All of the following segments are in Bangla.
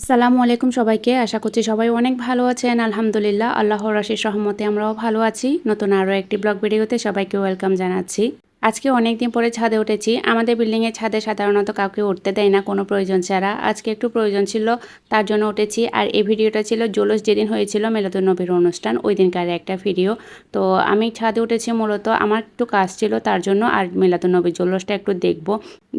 আসসালামু আলাইকুম সবাইকে। আশা করছি সবাই অনেক ভালো আছেন। আলহামদুলিল্লাহ, আল্লাহর আশিস সহমতে আমরাও ভালো আছি। নতুন আরও একটি ব্লগ ভিডিওতে সবাইকে ওয়েলকাম জানাচ্ছি। আজকে অনেক দিন পরে ছাদে উঠেছি। আমাদের বিল্ডিংয়ের ছাদে সাধারণত কাউকে উঠতে দেয় না, কোনো প্রয়োজন ছাড়া। আজকে একটু প্রয়োজন ছিল, তার জন্য উঠেছি। আর এই ভিডিওটা ছিল জোলস যেদিন হয়েছিল নবীর অনুষ্ঠান, ওই দিনকার একটা ভিডিও। তো আমি ছাদে উঠেছি মূলত, আমার একটু কাজ ছিল তার জন্য, আর নবীর জোলসটা একটু দেখব।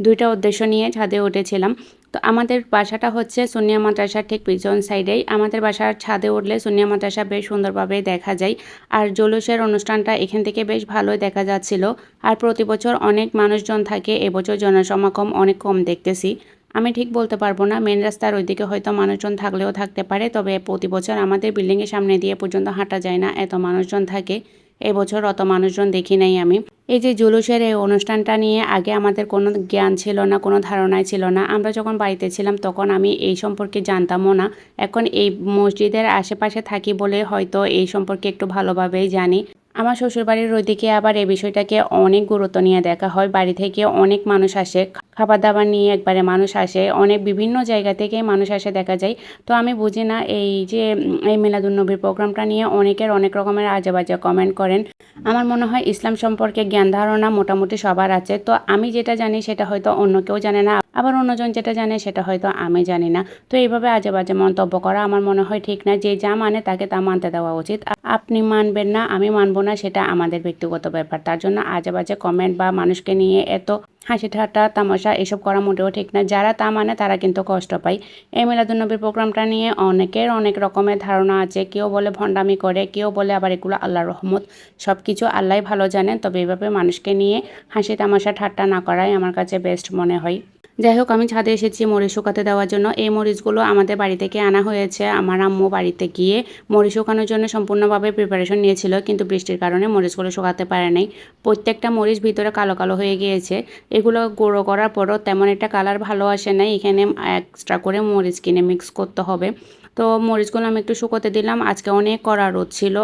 দুইটা উদ্দেশ্য নিয়ে ছাদে উঠেছিলাম। তো আমাদের বাসাটা হচ্ছে সুনিয়া মাদ্রাসার ঠিক পিছন সাইডেই আমাদের বাসার ছাদে উঠলে সুনিয়া মাদ্রাসা বেশ সুন্দরভাবে দেখা যায়। আর জলুসের অনুষ্ঠানটা এখান থেকে বেশ ভালোই দেখা যাচ্ছিল। আর প্রতি বছর অনেক মানুষজন থাকে, এবছর জনসমাগম অনেক কম দেখতেছি। আমি ঠিক বলতে পারব না মেন রাস্তার ওইদিকে হয়তো মানুষজন থাকলেও থাকতে পারে, তবে প্রতি বছর আমাদের বিল্ডিংয়ের সামনে দিয়ে পর্যন্ত হাঁটা যায় না, এত মানুষজন থাকে। এবছর অত মানুষজন দেখি নাই আমি। এই যে জুলুসের এই অনুষ্ঠানটা নিয়ে আগে আমাদের কোনো জ্ঞান ছিল না, কোনো ধারণাই ছিল না। আমরা যখন বাড়িতে ছিলাম তখন আমি এই সম্পর্কে জানতামও না। এখন এই মসজিদের আশেপাশে থাকি বলে হয়তো এই সম্পর্কে একটু ভালোভাবেই জানি। আমার শ্বশুরবাড়ির ওইদিকে আবার এই বিষয়টাকে অনেক গুরুত্ব নিয়ে দেখা হয়। বাড়ি থেকে অনেক মানুষ আসে খাবার দাবার নিয়ে একবারে মানুষ আসে, অনেক বিভিন্ন জায়গা থেকে মানুষ আসে দেখা যায়। তো আমি বুঝি না এই যে এই মিলাদুন্নবীর প্রোগ্রামটা নিয়ে অনেকের অনেক রকমের আজে বাজে কমেন্ট করেন। আমার মনে হয় ইসলাম সম্পর্কে জ্ঞান ধারণা মোটামুটি সবার আছে। তো আমি যেটা জানি সেটা হয়তো অন্য কেউ জানে না আবার অন্যজন যেটা জানে সেটা হয়তো আমি জানি না। তো এইভাবে আজে বাজে মন্তব্য করা আমার মনে হয় ঠিক না। যে যা মানে তাকে তা মানতে দেওয়া উচিত। আপনি মানবেন না, আমি মানব না, সেটা আমাদের ব্যক্তিগত ব্যাপার। তার জন্য আজে বাজে কমেন্ট বা মানুষকে নিয়ে এত হাসি ঠাট্টা তামাশা, এসব করা মোটেও ঠিক না। যারা তা মানে তারা কিন্তু কষ্ট পায়। এই মিলাদুন্নবীর প্রোগ্রামটা নিয়ে অনেকের অনেক রকমের ধারণা আছে। কেউ বলে ভণ্ডামি করে, কেউ বলে আবার এগুলো আল্লাহ রহমত। সব কিছু আল্লাহ ভালো জানেন, তবে এইভাবে মানুষকে নিয়ে হাসি তামাশা ঠাট্টা না করাই আমার কাছে বেস্ট মনে হয়। যাই হোক, আমি ছাদে এসেছি মরিচ শুকাতে দেওয়ার জন্য। এই মরিচগুলো আমাদের বাড়ি থেকে আনা হয়েছে। আমার আম্মু বাড়িতে গিয়ে মরিচ শুকানোর জন্য সম্পূর্ণভাবে প্রিপারেশন নিয়েছিল, কিন্তু বৃষ্টির কারণে মরিচগুলো শুকাতে পারে নাই। প্রত্যেকটা মরিচ ভিতরে কালো কালো হয়ে গিয়েছে। এগুলো গুঁড়ো করার পরও তেমন একটা কালার ভালো আসে নাই। এখানে এক্সট্রা করে মরিচ কিনে মিক্স করতে হবে। তো মরিচগুলো আমি একটু শুকোতে দিলাম। আজকে অনেক কড়া রোদ ছিল।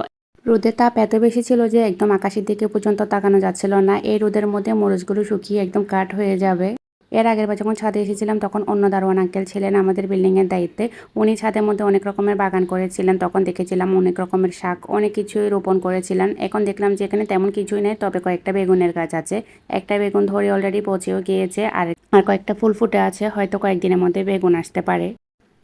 রোদের তাপ এত বেশি ছিল যে একদম আকাশের দিকে পর্যন্ত তাকানো যাচ্ছিল না। এই রোদের মধ্যে মরিচগুলো শুকিয়ে একদম কাঠ হয়ে যাবে। এর আগের বার যখন ছাদে এসেছিলাম, তখন অন্য দারোয়ান আঙ্কেল ছিলেন আমাদের বিল্ডিংয়ের দায়িত্বে। উনি ছাদের মধ্যে অনেক রকমের বাগান করেছিলেন, তখন দেখেছিলাম অনেক রকমের শাক, অনেক কিছুই রোপণ করেছিলেন। এখন দেখলাম যে এখানে তেমন কিছুই নেই, তবে কয়েকটা বেগুনের গাছ আছে। একটা বেগুন ধরে অলরেডি পচেও গিয়েছে, আর আর কয়েকটা ফুল ফুটে আছে, হয়তো কয়েকদিনের মধ্যে বেগুন আসতে পারে।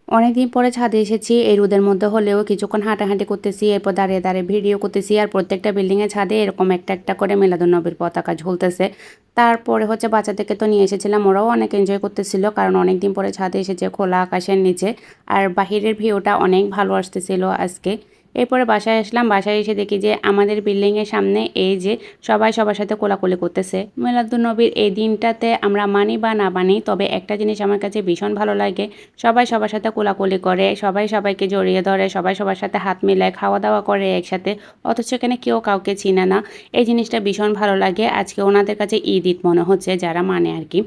অনেকদিন পরে ছাদে এসেছি, এই রোদের মধ্যে হলেও কিছুক্ষণ হাঁটাহাঁটি করতেছি, এরপর দাঁড়িয়ে দাঁড়িয়ে ভিডিও করতেছি, আর প্রত্যেকটা বিল্ডিংয়ের ছাদে এরকম একটা একটা করে নবীর পতাকা ঝুলতেছে। তারপরে হচ্ছে বাচ্চাদেরকে তো নিয়ে এসেছিলাম, ওরাও অনেক এনজয় করতেছিল, কারণ অনেক দিন পরে ছাদে এসেছে খোলা আকাশের নিচে, আর বাহিরের ভিউটা অনেক ভালো আসতেছিল আজকে। এরপরে বাসায় আসলাম, বাসায় এসে দেখি যে আমাদের বিল্ডিংয়ের সামনে এই যে সবাই সবার সাথে কোলাকুলি করতেছে। নবীর এই দিনটাতে আমরা মানি বা না মানি, তবে একটা জিনিস আমার কাছে ভীষণ ভালো লাগে, সবাই সবার সাথে কোলাকুলি করে, সবাই সবাইকে জড়িয়ে ধরে, সবাই সবার সাথে হাত মিলায় খাওয়া দাওয়া করে একসাথে, অথচ এখানে কেউ কাউকে চিনে না। এই জিনিসটা ভীষণ ভালো লাগে, আজকে ওনাদের কাছে ঈদ ঈদ মনে হচ্ছে, যারা মানে আর কি।